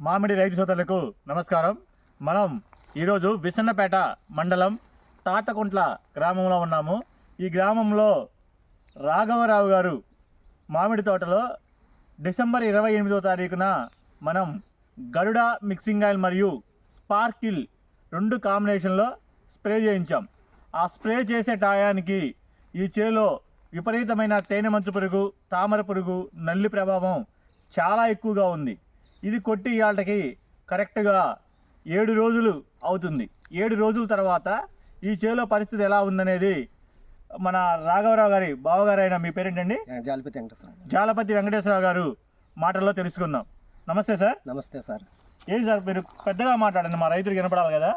మామిడి రైతు సోదరులకు నమస్కారం. మనం ఈరోజు విసన్నపేట మండలం తాతకుంట్ల గ్రామంలో ఉన్నాము. ఈ గ్రామంలో రాఘవరావు గారు మామిడి తోటలో డిసెంబర్ ఇరవై ఎనిమిదో తారీఖున మనం గరుడ మిక్సింగ్ ఆయిల్ మరియు స్పార్కిల్ రెండు కాంబినేషన్లో స్ప్రే చేయించాం. ఆ స్ప్రే చేసే టయానికి ఈ చేలో విపరీతమైన తేనె మంచు పురుగు తామర పురుగు నల్లి ప్రభావం చాలా ఎక్కువగా ఉంది. ఇది కొట్టి ఇవాళకి కరెక్ట్గా ఏడు రోజులు అవుతుంది. ఏడు రోజుల తర్వాత ఈ చేలో పరిస్థితి ఎలా ఉందనేది మన రాఘవరావు గారి బావగారైన మీ పేరేంటండి? జాలిపతి వెంకటేశ్వర జాలపతి వెంకటేశ్వరరావు గారు మాటల్లో తెలుసుకుందాం. నమస్తే సార్. నమస్తే సార్. ఏంటి సార్ మీరు పెద్దగా మాట్లాడండి మా రైతులకు వినపడాలి కదా.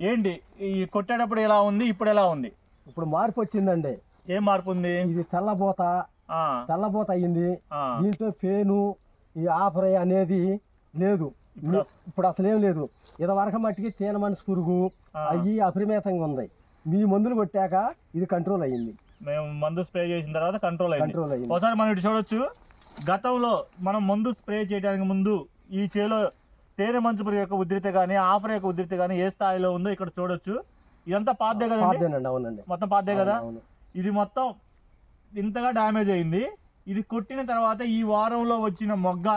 ఏంటి ఈ కొట్టేటప్పుడు ఎలా ఉంది ఇప్పుడు ఎలా ఉంది? ఇప్పుడు మార్పు వచ్చిందండి. ఏం మార్పు ఉంది? ఇది తెల్లబోత తెల్లబోత అయ్యింది దీంట్లో పేను ఈ ఆపరై అనేది లేదు. ఇప్పుడు అస- ఇప్పుడు అసలు ఏం లేదు. ఇదివరకు మట్టికి తేనె మనసు పురుగు. అవి అపరిమితంగా ఉంది. మీ మందులు కొట్టాక ఇది కంట్రోల్ అయ్యింది. మేము మందు స్ప్రే చేసిన తర్వాత కంట్రోల్ అయింది. కంట్రోల్ అయ్యింది. ఒకసారి మనం ఇటు చూడొచ్చు. గతంలో మనం మందు స్ప్రే చేయడానికి ముందు ఈ చేలో తేనె మంచు పురుగు యొక్క ఉధృతి కానీ ఆఫర్ యొక్క ఉధృతి కానీ ఏ స్థాయిలో ఉందో ఇక్కడ చూడొచ్చు. ఇదంతా కదండి? పాతేనండి అవునండి. మొత్తం పాతదే కదా? ఇది మొత్తం ఇంతగా డ్యామేజ్ అయింది. ఇది కొట్టిన తర్వాత ఈ వారంలో వచ్చిన మొగ్గ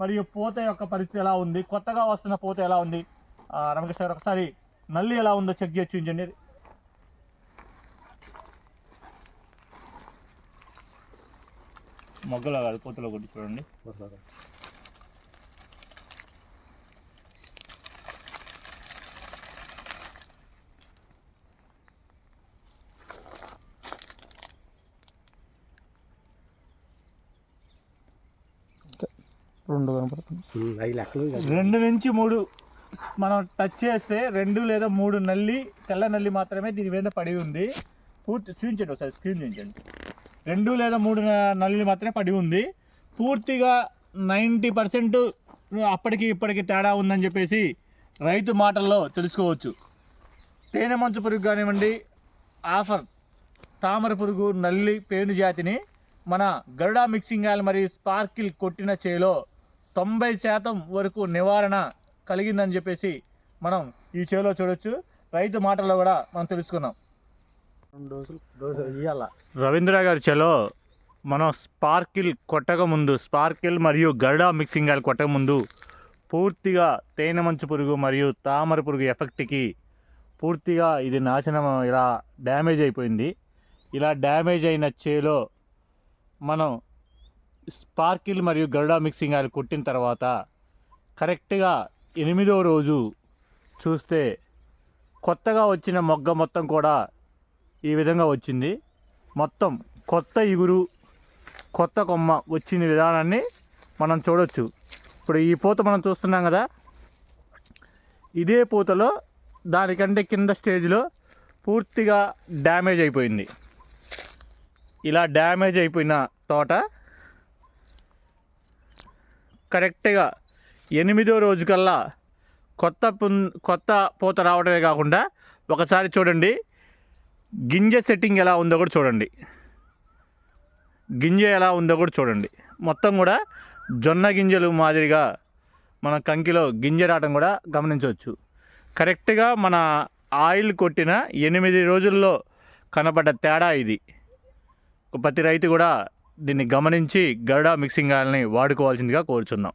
మరియు పూత యొక్క పరిస్థితి ఎలా ఉంది? కొత్తగా వస్తున్న పూత ఎలా ఉంది? రమకృష్ణ గారు ఒకసారి నల్లి ఎలా ఉందో చెక్ చేసి చూపించండి. మొగ్గలో కాదు పూతలో కొట్టి చూడండి. రెండు కనపడుతుంది ఐదు లెక్కలు. రెండు నుంచి మూడు. మనం టచ్ చేస్తే రెండు లేదా మూడు నల్లి తెల్ల నల్లి మాత్రమే దీని మీద పడి ఉంది. పూర్తి చూపించండి ఒకసారి స్క్రీన్ చూపించండి రెండు లేదా మూడు నల్లి మాత్రమే పడి ఉంది. పూర్తిగా నైంటీ పర్సెంట్ అప్పటికి ఇప్పటికి తేడా ఉందని చెప్పేసి రైతు మాటల్లో తెలుసుకోవచ్చు. తేనె మంచు పురుగు కానివ్వండి ఆఫర్ తామర పురుగు నల్లి పేను జాతిని మన గరుడా మిక్సింగ్ ఆయిల్ మరియు స్పార్కిల్ కొట్టిన చేలో తొంభై శాతం వరకు నివారణ కలిగిందని చెప్పేసి మనం ఈ చేలో చూడొచ్చు. రైతు మాటల్లో కూడా మనం తెలుసుకున్నాం ఇయ్యాల. రవీంద్ర గారి చేలో మనం స్పార్కిల్ కొట్టక ముందు స్పార్కిల్ మరియు గరుడా మిక్సింగ్ ఆయిల్ కొట్టక ముందు పూర్తిగా తేనె మంచు పురుగు మరియు తామర పురుగు ఎఫెక్ట్కి పూర్తిగా ఇది నాశనం ఇలా డ్యామేజ్ అయిపోయింది. ఇలా డ్యామేజ్ అయిన చేలో మనం స్పార్కిల్ మరియు గరుడా మిక్సింగ్ ఆయిల్ కొట్టిన తర్వాత కరెక్ట్గా ఎనిమిదో రోజు చూస్తే కొత్తగా వచ్చిన మొగ్గ మొత్తం కూడా ఈ విధంగా వచ్చింది. మొత్తం కొత్త ఇగురు కొత్త కొమ్మ వచ్చిన విధానాన్ని మనం చూడొచ్చు. ఇప్పుడు ఈ పూత మనం చూస్తున్నాం కదా ఇదే పూతలో దానికంటే కింద స్టేజ్లో పూర్తిగా డ్యామేజ్ అయిపోయింది. ఇలా డ్యామేజ్ అయిపోయిన తోట కరెక్ట్గా ఎనిమిదో రోజు కల్లా కొత్త పున్ కొత్త పూత రావడమే కాకుండా ఒకసారి చూడండి. గింజ సెట్టింగ్ ఎలా ఉందో కూడా చూడండి. గింజ ఎలా ఉందో కూడా చూడండి. మొత్తం కూడా జొన్న గింజలు మాదిరిగా మన కంకిలో గింజ రావడం కూడా గమనించవచ్చు. కరెక్ట్గా మన ఆయిల్ కొట్టిన ఎనిమిది రోజుల్లో కనపడ్డ తేడా ఇది. ప్రతి రైతు కూడా దీన్ని గమనించి గరుడా మిక్సింగ్ ఆయిల్ని వాడుకోవాల్సిందిగా కోరుచున్నాం.